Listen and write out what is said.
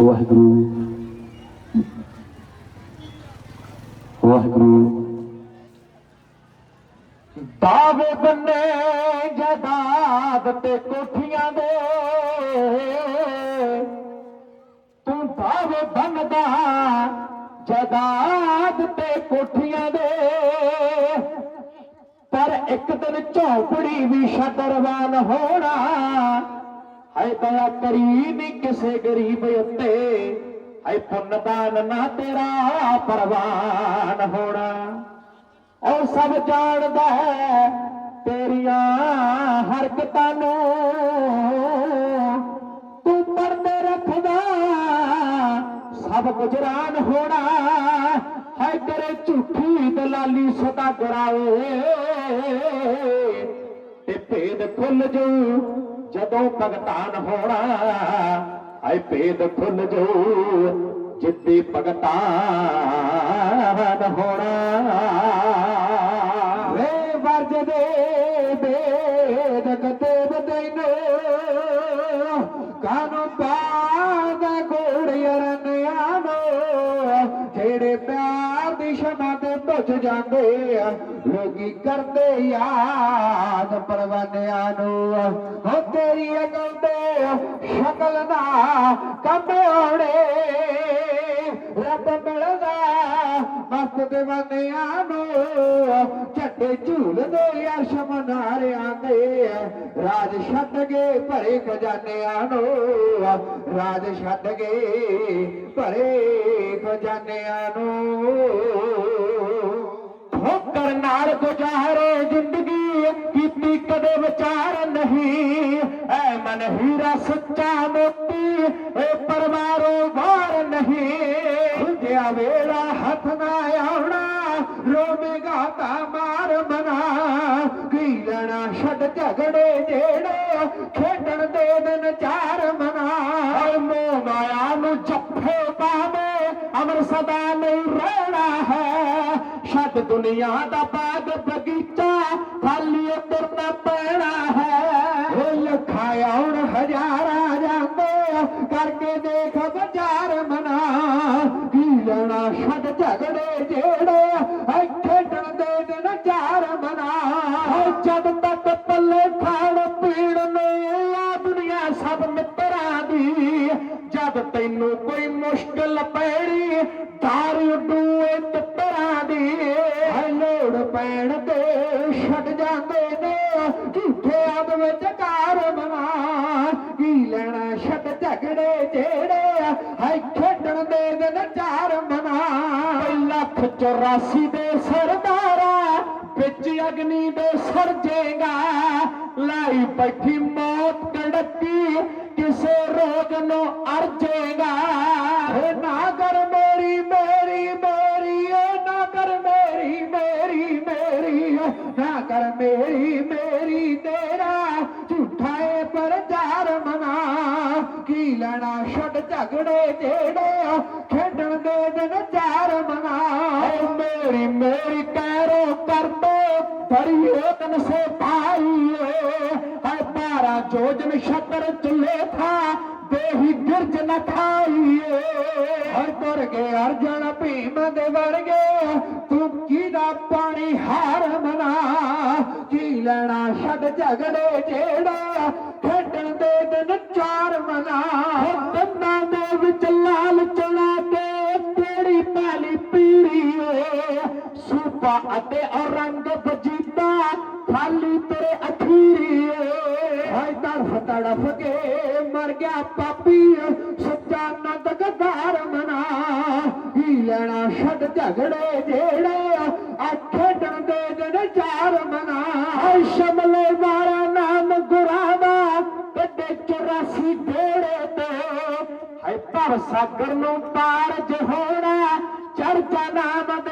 ਵਾਹਿਗੁਰੂ ਵਾਹਿਗੁਰੂ ਦਾਵੇ ਬੰਨੇ ਜਦਾਦ ਤੇ ਕੋਠੀਆਂ ਦੇ। ਤੂੰ ਦਾਵੇ ਬੰਨਦਾ ਜਦਾਦ ਤੇ ਕੋਠੀਆਂ ਦੇ। ਪਰ ਇੱਕ ਦਿਨ ਝੌਂਪੜੀ ਵੀ ਛੱਡਰਵਾਨ ਹੋਣਾ। ਹਾਏ ਦਇਆ ਕਰੀ ਨੀ ਕਿਸੇ ਗਰੀਬ ਉੱਤੇ। ਹਾਏ ਪੁੰਨਦਾਨ ਨਾ ਤੇਰਾ ਪਰਵਾਨ ਹੋਣਾ। ਉਹ ਸਭ ਜਾਣਦਾ ਹੈ ਤੇਰੀਆਂ ਹਰਕਤਾਂ ਨੂੰ। ਤੂੰ ਪਰਦੇ ਰੱਖਦਾ, ਸਭ ਗੁਜਰਾਨ ਹੋਣਾ। ਹੈ ਤੇਰੇ ਝੂਠੀ ਦਲਾਲੀ ਸਦਾ ਗਰਾਏ। ਤੇ ਭੇਦ ਖੁੱਲ ਜੂ ਜਦੋਂ ਭਗਤਾਨ ਹੋਣਾ ਆਏ ਭੇਦ ਖੁੱਲ ਜੂ, ਜਿੱਤੀ ਭਗਤਾਨ ਹੋਣਾ। ਵੇ ਵਰਜ ਦੇ ਬੇਦ ਕਤੇ ਬਦੈਨੋ ਕਾਨੂੰ ਪਾਦ ਗੋੜਿਆਰਨ ਆਨੋ ਜਿਹੜੇ ਪਿਆਰ ਦੀ ਸ਼ਮਾ ਤੇ ਭੁੱਜ ਜਾਂਦੇ ਆ ਲੋਕੀ ਕਰਦੇ ਯਾਦ ਪਰਵਾਨਿਆਂ ਨੂੰ ਹੋ ਤੇਰੀ ਅਕਲ ਤੇ ਸ਼ਕਲ ਨਾ ਕੰਬੋੜੇ ਰੱਬ ਮਿਲਦਾ ਮਸਤ دیਵਾਨਿਆਂ ਨੂੰ ਝੱਡੇ ਝੂਲਦੇ ਅਰਸ਼ ਮਨਾਰਿਆਂ ਦੇ ਰਾਜ ਛੱਡ ਗਏ ਭਰੇ ਖਜ਼ਾਨਿਆਂ ਨੂੰ, ਰਾਜ ਛੱਡ ਗਏ ਭਰੇ ਖਜ਼ਾਨਿਆਂ ਨੂੰ। ਠੋਕਰ ਨਾਲ ਗੁਜ਼ਾਰੇ ਜ਼ਿੰਦਗੀ ਕੀਤੀ ਕਦੇ ਵਿਚਾਰ ਨਹੀਂ। ਐ ਮਨ ਹੀਰਾ ਸੱਚਾ ਮੋਤੀ ਏ ਪਰਵਾਰੋ ਵਾਰ ਨਹੀਂ। ਹੁੰਦਿਆ ਵੇਲਾ ਲੈਣਾ ਛੱਡ ਝਗੜੇ ਜਿਹੜੇ ਖੇਡਣ ਦੇ ਦਿਨ ਚਾਰ ਮਨਾ। ਓਏ ਮੋਹ ਮਾਇਆ ਨੂੰ ਜੱਫੇ ਪਾਵੇ ਅਮਰ ਸਦਾ ਨਹੀਂ ਰਹਿਣਾ ਹੈ। ਛੱਡ ਦੁਨੀਆ ਦਾ ਬਾਗ ਬਗੀਚਾ ਖਾਲੀ ਉਤਰਨਾ ਪੈਣਾ ਹੈ। ਉਹ ਲੱਖਾਂ ਆਉਣ ਹਜ਼ਾਰਾਂ ਜਾਂਦੇ ਕਰਕੇ ਦੇਖ ਬਾਜ਼ਾਰ ਮਨਾ। ਕੀ ਲੈਣਾ ਛੱਡ ਝਗੜੇ ਮੁਸ਼ਕਲ ਪੈਣੀ, ਤਾਰ ਡੂਏ ਤਿੱਤਰਾਂ ਦੀ। ਹੈ ਲੋੜ ਪੈਣ ਤੇ ਛੱਡ ਜਾਂਦੇ ਨੇ, ਝੂਠੇ ਆਦ ਵਿੱਚ ਕਾਰ ਬਣਾ। ਕੀ ਲੈਣਾ ਛੱਡ ਝਗੜੇ ਜਿਹੜੇ ਹੈ ਖੇਡਣ ਦੇ ਦਿਨ ਚਾਰ ਮਨਾ ਲੱਖ 84 ਦੇ ਸਰਦਾਰਾ, ਵਿੱਚ ਅਗਨੀ ਦੇ ਸਰਜੇਗਾ ਲਾਈ ਬੈਠੀ ਮੌਤ ਨਾ ਕਰ ਮੇਰੀ ਮੇਰੀ ਤੇਰਾ ਝੂਠਾਏ ਏ ਪ੍ਰਚਾਰ ਮਨਾ। ਕੀ ਲੈਣਾ ਛੱਡ ਝਗੜੇ ਜਿਹੜੇ ਖੇਡਣ ਦੇ ਦਿਨ ਚਾਰ ਮਨਾ। ਮੇਰੀ ਮੇਰੀ ਕਹਿਰੋ ਕਰ ਦੋ, ਬੜੀ ਤਨ ਸੇ ਭਾਈ ਹੈ ਪਾਰਾ ਜੋਜਨ ਸ਼ਤਰ ਚੁੱਲੇ ਥਾ, ਦੇਹੀ ਗਿਰਜ ਨਾ ਥਾ ਹਰ ਤੁਰ ਭੀਮ ਦੇ ਵਰਗੇ ਤੂੰ ਕਿਹਦਾ ਪਾਣੀ ਹਾਰ ਮਨਾ। ਕੀ ਲੈਣਾ ਛੱਡ ਝਗੜੇ ਜਿਹੜਾ ਖੇਡਣ ਦੇ ਦਿਨ ਚਾਰ ਮਨਾ। ਦੰਦਾਂ ਦੇ ਵਿੱਚ ਲਾਲ ਚਣਾ ਕੇ ਤੇਰੀ ਪਾਲੀ ਪੀੜੀ ਏ ਸੂਪਾ ਅਤੇ ਔਰੰਗ ਬਜੀਤਾ ਖਾਲੀ ਤੇਰੇ ਅਖੀਰੀ ਏ ਹਾਏ ਤੜਫ ਤੜਫ ਕੇ ਮਰ ਗਿਆ ਪਾਪੀ, ਸੱਚਾ ਨੰਦ ਗਦਾਰ ਮਨਾ। ਹੀ ਲੈਣਾ ਛੱਡ ਝਗੜੇ ਜਿਹੜੇ ਆ ਖੇਡਣ ਦੇ ਚਾਰ ਮਨਾ। ਹਾਏ ਸ਼ਮਲੇ ਮਾਰਾ ਨਾਮ ਗੁਰਾਵਾ, ਕੱਢੇ 84 ਢੇੜੇ ਤੇ। ਹਾਏ ਭਰ ਸਾਗਰ ਨੂੰ ਪਾਰ ਜਹੋਣਾ ਚਰਚਾ ਨਾਮ ਦੇ